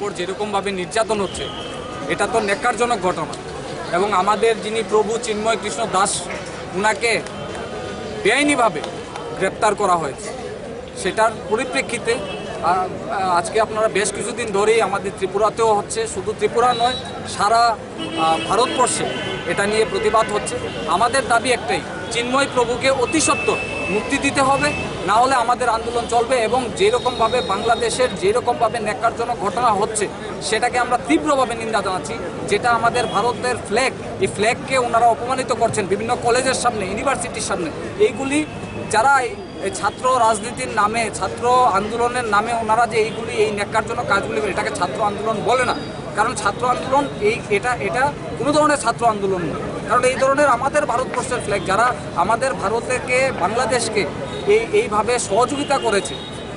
উপর যেরকমভাবে নির্যাতন হচ্ছে, এটা তো নেকারজনক ঘটনা। এবং আমাদের যিনি প্রভু চিন্ময় কৃষ্ণ দাস, উনাকে বেআইনিভাবে গ্রেপ্তার করা হয়েছে। সেটার পরিপ্রেক্ষিতে আজকে আপনারা বেশ কিছুদিন ধরেই আমাদের ত্রিপুরাতেও হচ্ছে, শুধু ত্রিপুরা নয়, সারা ভারতবর্ষে এটা নিয়ে প্রতিবাদ হচ্ছে। আমাদের দাবি একটাই, চিন্ময় প্রভুকে অতি সত্বর মুক্তি দিতে হবে, না হলে আমাদের আন্দোলন চলবে এবং যেরকমভাবে বাংলাদেশের যেরকমভাবে ন্যাক্কারজনক ঘটনা হচ্ছে, সেটাকে আমরা তীব্রভাবে নিন্দা জানাচ্ছি, যেটা আমাদের ভারতের ফ্ল্যাগ এই ফ্ল্যাগকে ওনারা অপমানিত করছেন বিভিন্ন কলেজের সামনে ইউনিভার্সিটির সামনে। এইগুলি যারা ছাত্র রাজনীতির নামে, ছাত্র আন্দোলনের নামে ওনারা যে এইগুলি, এই ন্যাক্কারজনক কাজগুলি, এটাকে ছাত্র আন্দোলন বলে না। কারণ ছাত্র আন্দোলন এই এটা এটা কোনো ধরনের ছাত্র আন্দোলন নয়। কারণ এই ধরনের আমাদের ভারতবর্ষের ফ্ল্যাগ যারা আমাদের ভারতকে বাংলাদেশকে এই, এইভাবে সহযোগিতা করেছে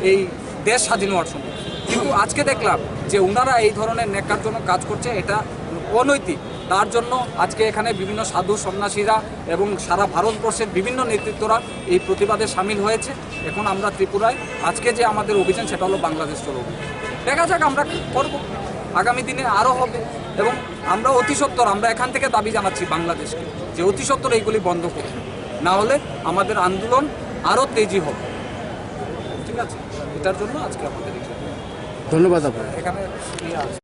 এই দেশ স্বাধীন হওয়ার সময়। কিন্তু আজকে দেখলাম যে ওনারা এই ধরনের ন্যাক্কারজনক কাজ করছে, এটা অনৈতিক। তার জন্য আজকে এখানে বিভিন্ন সাধু সন্ন্যাসীরা এবং সারা ভারতবর্ষের বিভিন্ন নেতৃত্বরা এই প্রতিবাদে সামিল হয়েছে। এখন আমরা ত্রিপুরায়, আজকে যে আমাদের অভিযান, সেটা হলো বাংলাদেশ চলো দেখা যাক আমরা করব। আগামী দিনে আরও হবে এবং আমরা অতি সত্তর আমরা এখান থেকে দাবি জানাচ্ছি বাংলাদেশকে যে অতি সত্তর এইগুলি বন্ধ করুন। না হলে আমাদের আন্দোলন আরও তেজি হবে। ঠিক আছে? এটার জন্য আজকে আমাদের ধন্যবাদ আপনার এখানে ইয়ে।